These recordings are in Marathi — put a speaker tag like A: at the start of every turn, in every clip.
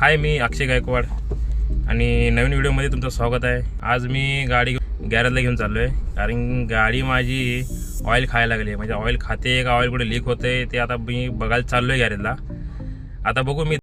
A: हाय मी अक्षय गायकवाड. आणि नवीन व्हिडिओमध्ये तुमचं स्वागत आहे. आज मी गाडी गॅरेजला घेऊन चाललो आहे कारण गाडी माझी ऑइल खायला लागली आहे. म्हणजे ऑइल खाते का ऑइल कुठे लीक होते ते आता मी बघायला चाललो आहे गॅरेजला. आता बघू मी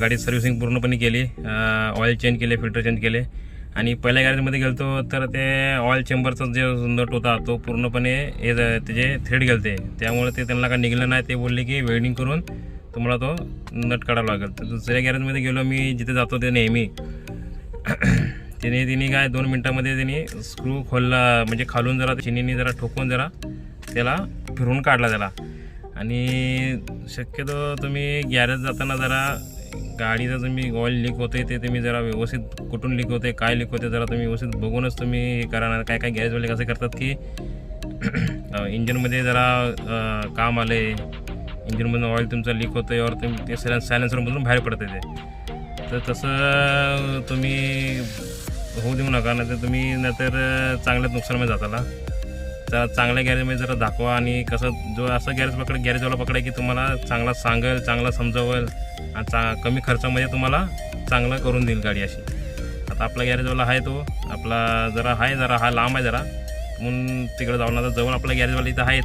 A: गाडी सर्व्हिसिंग पूर्णपणे केली ऑइल चेंज केले फिल्टर चेंज केले. आणि पहिल्या गॅरेजमध्ये गेलतो तर ते ऑइल चेंबरचा जे नट होता तो पूर्णपणे हे त्याचे थ्रेड गेलते. त्यामुळे ते त्यांना काय निघलं नाही. ते बोलले की वेल्डिंग करून तुम्हाला तो नट काढावा लागेल. तर दुसऱ्या गॅरेजमध्ये गेलो मी जिथे जातो ते नेहमी. तिने तिने काय दोन मिनटामध्ये त्यांनी स्क्रू खोलला म्हणजे खालून जरा चिनीने जरा ठोकून जरा त्याला फिरवून काढला त्याला. आणि शक्यतो तुम्ही गॅरेज जाताना जरा गाडीचं तुम्ही ऑइल लीक होते ते तुम्ही जरा व्यवस्थित कुठून लीक होते काय लीक होते जरा तुम्ही व्यवस्थित बघूनच तुम्ही हे करा ना काय काय गॅरेजवाले कसे करतात की इंजिनमध्ये जरा काम आले इंजिनमधून ऑइल तुमचं लीक होतं यावर तुम्ही ते सिलेन सायलेन्सरमधून बाहेर पडते ते. तर तसं तुम्ही होऊ देऊ नका नाही तर तुम्ही नाहीतर चांगल्याच नुकसानमध्ये जाताला. तर चांगल्या गॅरेजमध्ये जरा दाखवा आणि कसं जो असं गॅरेज पकड गॅरेजवाला पकडा की तुम्हाला चांगला सांगेल चांगला समजवेल आणि चा कमी खर्चामध्ये तुम्हाला चांगलं करून देईल गाडी अशी. आता आपला गॅरेजवाला आहे तो. आपला जरा आहे जरा हा लांब आहे जरा. म्हणून तिकडे जाऊन आता जवळ आपला गॅरेजवाला इथं आहेत.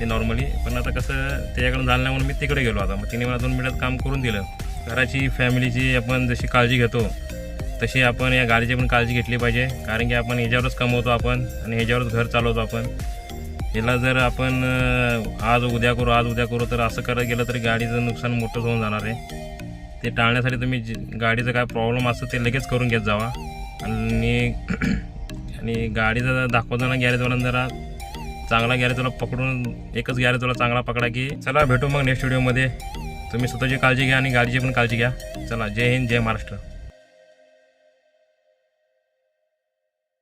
A: ते नॉर्मली पण आता कसं त्याच्याकडून झालं नाही म्हणून मी तिकडे गेलो आता. मग तिने मला दोन मिनिटात काम करून दिलं. घराची फॅमिलीची आपण जशी काळजी घेतो तशी आपण या गाडीची पण काळजी घेतली पाहिजे. कारण की आपण ह्याच्यावरच कमवतो आपण आणि ह्याच्यावरच घर चालवतो आपण. याला जर आपण आज उद्या करू आज उद्या करू तर असं करत गेलं तर गाडीचं नुकसान मोठंच होऊन जाणार आहे. ते टाळण्यासाठी तुम्ही गाडीचं काय प्रॉब्लेम असतं ते लगेच करून घेत जावा. आणि आणि गाडीचं दाखवताना गॅरेजवाला जरा चांगला गॅरेजवाला पकडून एकच गॅरेजवाला चांगला पकडा की चला भेटू मग नेक्स्ट व्हिडिओमध्ये तुम्ही स्वतःची काळजी घ्या आणि गाडीची पण काळजी घ्या. चला जय हिंद जय महाराष्ट्र.